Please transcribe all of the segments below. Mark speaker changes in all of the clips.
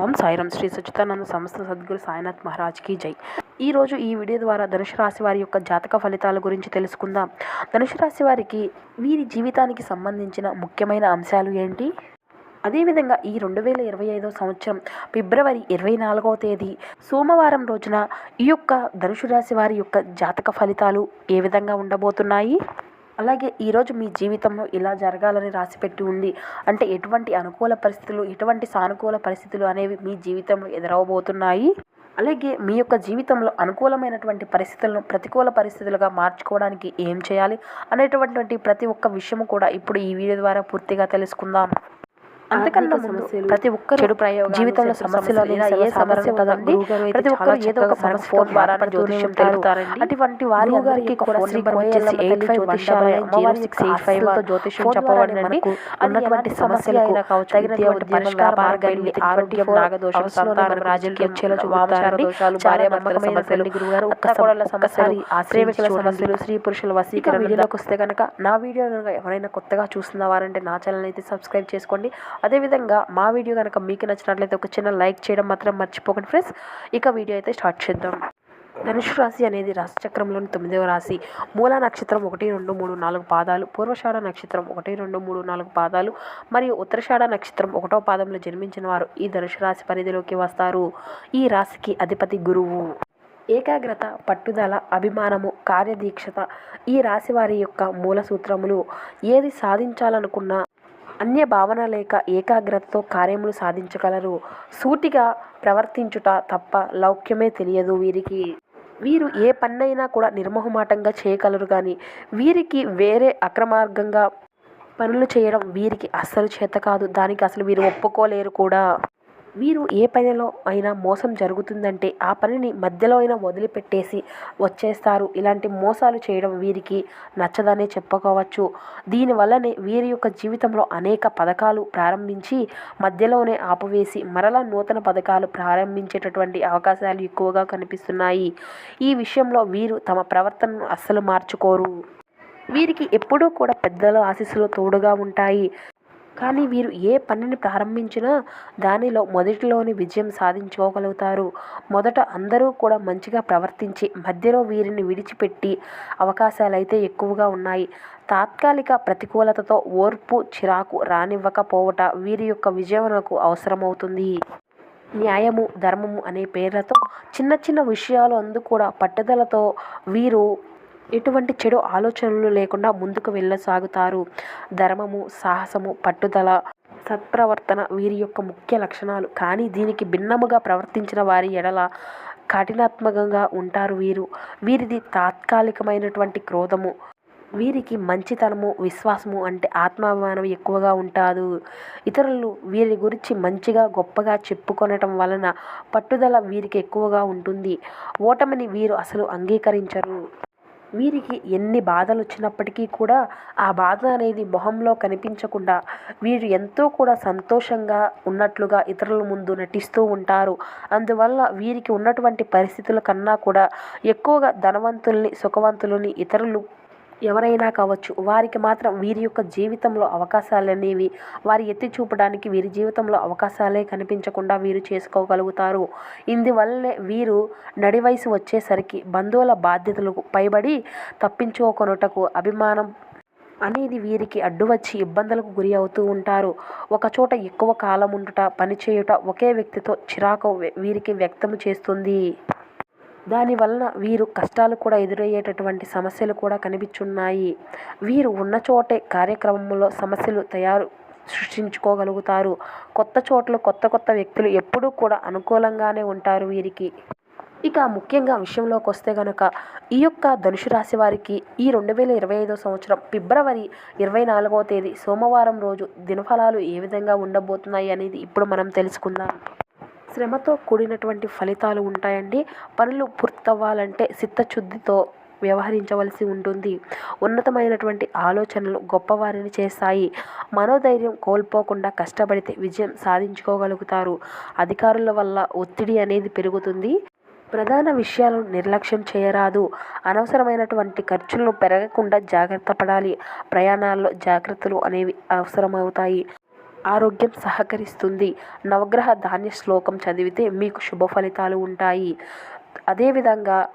Speaker 1: ఓం సాయిరం శ్రీ సచ్చిదానంద సంస్థ సద్గురు సాయినాథ్ మహారాజ్కి జై. ఈరోజు ఈ వీడియో ద్వారా ధనుసు రాశి వారి యొక్క జాతక ఫలితాల గురించి తెలుసుకుందాం. ధనుసు రాశి వారికి వీరి జీవితానికి సంబంధించిన ముఖ్యమైన అంశాలు ఏంటి? అదేవిధంగా ఈ రెండు వేల ఇరవై ఐదో సంవత్సరం ఫిబ్రవరి ఇరవై నాలుగవ తేదీ సోమవారం రోజున ఈ యొక్క ధనుసు రాశి వారి యొక్క జాతక ఫలితాలు ఏ విధంగా ఉండబోతున్నాయి? అలాగే ఈరోజు మీ జీవితంలో ఇలా జరగాలని రాసిపెట్టి ఉంది. అంటే ఎటువంటి అనుకూల పరిస్థితులు ఎటువంటి సానుకూల పరిస్థితులు అనేవి మీ జీవితంలో ఎదురవబోతున్నాయి? అలాగే మీ యొక్క జీవితంలో అనుకూలమైనటువంటి పరిస్థితులను ప్రతికూల పరిస్థితులుగా మార్చుకోవడానికి ఏం చేయాలి అనేటటువంటి ప్రతి ఒక్క విషయము కూడా ఇప్పుడు ఈ వీడియో ద్వారా పూర్తిగా తెలుసుకుందాం. అంతకన్నా ముందు ప్రతి ఒక్కరు చెడు ప్రయోగం జీవితంలో సమస్యలు ఏ సమస్య ప్రతి ఒక్కరు ఏదో ఒక సమస్య ఫోన్ ద్వారా జ్యోతిష్యం తెలుగుతారండి అటువంటి వారి గారికి కూడా శ్రీ వచ్చేసి ఎయిట్ ఫైవ్ జ్యోతిష్యాలయం జీరో సిక్స్ ఎయిట్ ఫైవ్తో జ్యోతిష్యం చెప్పబడిందండి ఉన్నటువంటి సమస్యలకు తగినటువంటి పరిష్కార మార్గాన్ని ఆరోగ్యం నాగదోషం సంతానం రాజకీయ వచ్చేలా చూపుతారండి భార్య భర్తల సమస్యలు గురుగారు ఒక్క కోడళ్ళ సమస్యలు సమస్యలు స్త్రీ పురుషుల వసీకరణ వీడియోలోకి వస్తే కనుక నా వీడియో ఎవరైనా కొత్తగా చూస్తున్న వారంటే నా ఛానల్ అయితే సబ్స్క్రైబ్ చేసుకోండి అదేవిధంగా మా వీడియో కనుక మీకు నచ్చినట్లయితే ఒక చిన్న లైక్ చేయడం మాత్రం మర్చిపోకండి ఫ్రెండ్స్. ఇక వీడియో అయితే స్టార్ట్ చేద్దాం. ధనుషు రాశి అనేది రాశి చక్రంలోని తొమ్మిదవ రాశి. మూల నక్షత్రం ఒకటి రెండు మూడు నాలుగు పాదాలు. పూర్వషాఢ నక్షత్రం ఒకటి రెండు మూడు నాలుగు పాదాలు. మరియు ఉత్తరషాఢ నక్షత్రం ఒకటో పాదంలో జన్మించిన వారు ఈ ధనుషు రాశి పరిధిలోకి వస్తారు. ఈ రాశికి అధిపతి గురువు. ఏకాగ్రత పట్టుదల అభిమానము కార్యదీక్షత ఈ రాశి వారి యొక్క మూల సూత్రములు. ఏది సాధించాలనుకున్నా అన్య భావన లేక ఏకాగ్రతతో కార్యములు సాధించగలరు. సూటిగా ప్రవర్తించుట తప్ప లౌక్యమే తెలియదు వీరికి. వీరు ఏ పన్నైనా కూడా నిర్మోహమాటంగా చేయగలరు కానీ వీరికి వేరే అక్రమార్గంగా పనులు చేయడం వీరికి అస్సలు చేత కాదు. దానికి అసలు వీరు ఒప్పుకోలేరు కూడా. వీరు ఏ పనిలో అయినా మోసం జరుగుతుందంటే ఆ పనిని మధ్యలో అయినా వదిలిపెట్టేసి వచ్చేస్తారు. ఇలాంటి మోసాలు చేయడం వీరికి నచ్చదనే చెప్పుకోవచ్చు. దీనివల్లనే వీరి యొక్క జీవితంలో అనేక పథకాలు ప్రారంభించి మధ్యలోనే ఆపవేసి మరలా నూతన పథకాలు ప్రారంభించేటటువంటి అవకాశాలు ఎక్కువగా కనిపిస్తున్నాయి. ఈ విషయంలో వీరు తమ ప్రవర్తనను అస్సలు మార్చుకోరు. వీరికి ఎప్పుడూ కూడా పెద్దల ఆశీస్సులు తోడుగా ఉంటాయి. కానీ వీరు ఏ పనిని ప్రారంభించినా దానిలో మొదటిలోని విజయం సాధించుకోగలుగుతారు. మొదట అందరూ కూడా మంచిగా ప్రవర్తించి మధ్యలో వీరిని విడిచిపెట్టి అవకాశాలు అయితే ఎక్కువగా ఉన్నాయి. తాత్కాలిక ప్రతికూలతతో ఓర్పు చిరాకు రానివ్వకపోవట వీరి యొక్క విజయమునకు అవసరమవుతుంది. న్యాయము ధర్మము అనే పేర్లతో చిన్న చిన్న విషయాలు అందు కూడా పట్టుదలతో వీరు ఎటువంటి చెడు ఆలోచనలు లేకుండా ముందుకు వెళ్ళసాగుతారు. ధర్మము సాహసము పట్టుదల సత్ప్రవర్తన వీరి యొక్క ముఖ్య లక్షణాలు. కానీ దీనికి భిన్నముగా ప్రవర్తించిన వారి ఎడల కఠినాత్మకంగా ఉంటారు వీరు. వీరిది తాత్కాలికమైనటువంటి క్రోధము. వీరికి మంచితనము విశ్వాసము అంటే ఆత్మాభిమానం ఎక్కువగా ఉంటాదు. ఇతరులు వీరి గురించి మంచిగా గొప్పగా చెప్పుకొనటం వలన పట్టుదల వీరికి ఎక్కువగా ఉంటుంది. ఓటమిని వీరు అసలు అంగీకరించరు. వీరికి ఎన్ని బాధలు వచ్చినప్పటికీ కూడా ఆ బాధ అనేది మొహంలో కనిపించకుండా వీరు ఎంతో కూడా సంతోషంగా ఉన్నట్లుగా ఇతరుల ముందు నటిస్తూ ఉంటారు. అందువల్ల వీరికి ఉన్నటువంటి పరిస్థితుల కన్నా కూడా ఎక్కువగా ధనవంతుల్ని సుఖవంతులని ఇతరులు ఎవరైనా కావచ్చు వారికి మాత్రం వీరి యొక్క జీవితంలో అవకాశాలు అనేవి వారి ఎత్తి చూపడానికి వీరి జీవితంలో అవకాశాలే కనిపించకుండా వీరు చేసుకోగలుగుతారు. ఇందువల్లే వీరు నడి వయసు వచ్చేసరికి బంధువుల బాధ్యతలకు పైబడి తప్పించుకొనుటకు అభిమానం అనేది వీరికి అడ్డు వచ్చి ఇబ్బందులకు గురి అవుతూ ఉంటారు. ఒకచోట ఎక్కువ కాలం ఉండుట పనిచేయుట ఒకే వ్యక్తితో చిరాకు వీరికి వ్యక్తం చేస్తుంది. దానివలన వీరు కష్టాలు కూడా ఎదురయ్యేటటువంటి సమస్యలు కూడా కనిపించున్నాయి. వీరు ఉన్న చోటే కార్యక్రమంలో సమస్యలు తయారు సృష్టించుకోగలుగుతారు. కొత్త చోట్ల కొత్త కొత్త వ్యక్తులు ఎప్పుడూ కూడా అనుకూలంగానే ఉంటారు వీరికి. ఇక ముఖ్యంగా విషయంలోకి వస్తే కనుక ఈ యొక్క ధనుసు రాశి వారికి ఈ రెండు వేల ఇరవై ఐదో సంవత్సరం ఫిబ్రవరి ఇరవై నాలుగవ తేదీ సోమవారం రోజు దినఫలాలు ఏ విధంగా ఉండబోతున్నాయి అనేది ఇప్పుడు మనం తెలుసుకుందాం. శ్రమతో కూడినటువంటి ఫలితాలు ఉంటాయండి. పనులు పూర్తవ్వాలంటే చిత్తశుద్ధితో వ్యవహరించవలసి ఉంటుంది. ఉన్నతమైనటువంటి ఆలోచనలు గొప్పవారిని చేస్తాయి మనోధైర్యం కోల్పోకుండా కష్టపడితే విజయం సాధించుకోగలుగుతారు. అధికారుల వల్ల ఒత్తిడి అనేది పెరుగుతుంది. ప్రధాన విషయాలను నిర్లక్ష్యం చేయరాదు. అనవసరమైనటువంటి ఖర్చులను పెరగకుండా జాగ్రత్త పడాలి. ప్రయాణాల్లో జాగ్రత్తలు అనేవి అవసరమవుతాయి. ఆరోగ్యం సహకరిస్తుంది. నవగ్రహ ధాన్య శ్లోకం చదివితే మీకు శుభ ఫలితాలు ఉంటాయి. అదేవిధంగా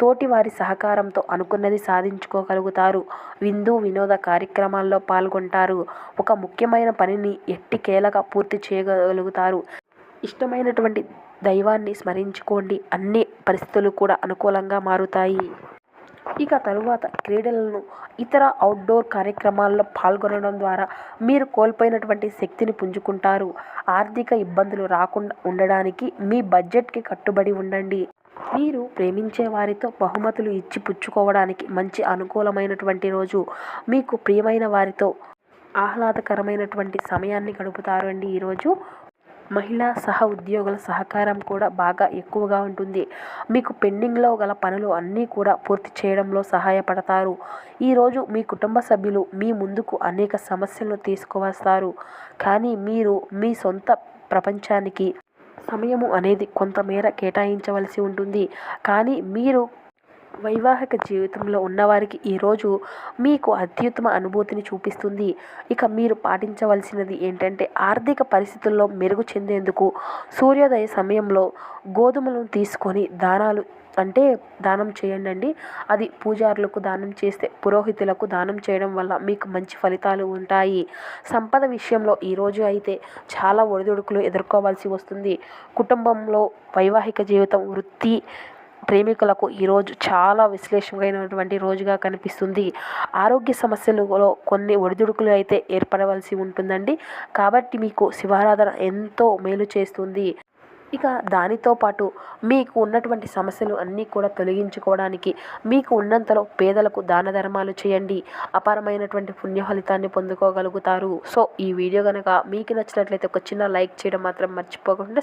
Speaker 1: తోటి వారి సహకారంతో అనుకున్నది సాధించుకోగలుగుతారు. విందు వినోద కార్యక్రమాల్లో పాల్గొంటారు. ఒక ముఖ్యమైన పనిని ఎట్టికేలగా పూర్తి చేయగలుగుతారు. ఇష్టమైనటువంటి దైవాన్ని స్మరించుకోండి. అన్ని పరిస్థితులు కూడా అనుకూలంగా మారుతాయి. ఇక తరువాత క్రీడలను ఇతర అవుట్డోర్ కార్యక్రమాల్లో పాల్గొనడం ద్వారా మీరు కోల్పోయినటువంటి శక్తిని పుంజుకుంటారు. ఆర్థిక ఇబ్బందులు రాకుండా ఉండడానికి మీ బడ్జెట్కి కట్టుబడి ఉండండి. మీరు ప్రేమించే వారితో బహుమతులు ఇచ్చి పుచ్చుకోవడానికి మంచి అనుకూలమైనటువంటి రోజు. మీకు ప్రియమైన వారితో ఆహ్లాదకరమైనటువంటి సమయాన్ని గడుపుతారు అండి ఈరోజు. మహిళా సహ ఉద్యోగుల సహకారం కూడా బాగా ఎక్కువగా ఉంటుంది. మీకు పెండింగ్లో గల పనులు అన్నీ కూడా పూర్తి చేయడంలో సహాయపడతారు. ఈరోజు మీ కుటుంబ సభ్యులు మీ ముందుకు అనేక సమస్యలను తీసుకువస్తారు. కానీ మీరు మీ సొంత ప్రపంచానికి సమయము అనేది కొంతమేర కేటాయించవలసి ఉంటుంది. కానీ మీరు వైవాహిక జీవితంలో ఉన్నవారికి ఈరోజు మీకు అత్యుత్తమ అనుభూతిని చూపిస్తుంది. ఇక మీరు పాటించవలసినది ఏంటంటే ఆర్థిక పరిస్థితుల్లో మెరుగు చెందేందుకు సూర్యోదయ సమయంలో గోధుమలను తీసుకొని దానాలు అంటే దానం చేయండి అండి అది పూజారులకు దానం చేస్తే పురోహితులకు దానం చేయడం వల్ల మీకు మంచి ఫలితాలు ఉంటాయి. సంపద విషయంలో ఈరోజు అయితే చాలా ఒడిదుడుకులు ఎదుర్కోవాల్సి వస్తుంది. కుటుంబంలో వైవాహిక జీవితం వృత్తి ప్రేమికులకు ఈరోజు చాలా విశ్లేషమైనటువంటి రోజుగా కనిపిస్తుంది. ఆరోగ్య సమస్యలలో కొన్ని ఒడిదుడుకులు అయితే ఏర్పడవలసి ఉంటుందండి. కాబట్టి మీకు శివారాధన ఎంతో మేలు చేస్తుంది. ఇక దానితో పాటు మీకు ఉన్నటువంటి సమస్యలు అన్నీ కూడా తొలగించుకోవడానికి మీకు ఉన్నంతలో పేదలకు దాన ధర్మాలు చేయండి. అపారమైనటువంటి పుణ్య ఫలితాన్ని పొందుకోగలుగుతారు. సో ఈ వీడియో కనుక మీకు నచ్చినట్లయితే ఒక చిన్న లైక్ చేయడం మాత్రం మర్చిపోకుండా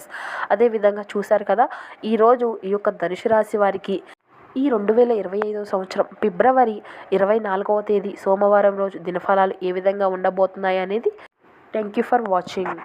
Speaker 1: అదేవిధంగా చూశారు కదా ఈరోజు ఈ యొక్క ధనుసు రాశి వారికి ఈ రెండు వేల ఇరవై ఐదవ సంవత్సరం ఫిబ్రవరి ఇరవై నాలుగవ తేదీ సోమవారం రోజు దినఫలాలు ఏ విధంగా ఉండబోతున్నాయి అనేది థ్యాంక్ యూ ఫర్ వాచింగ్.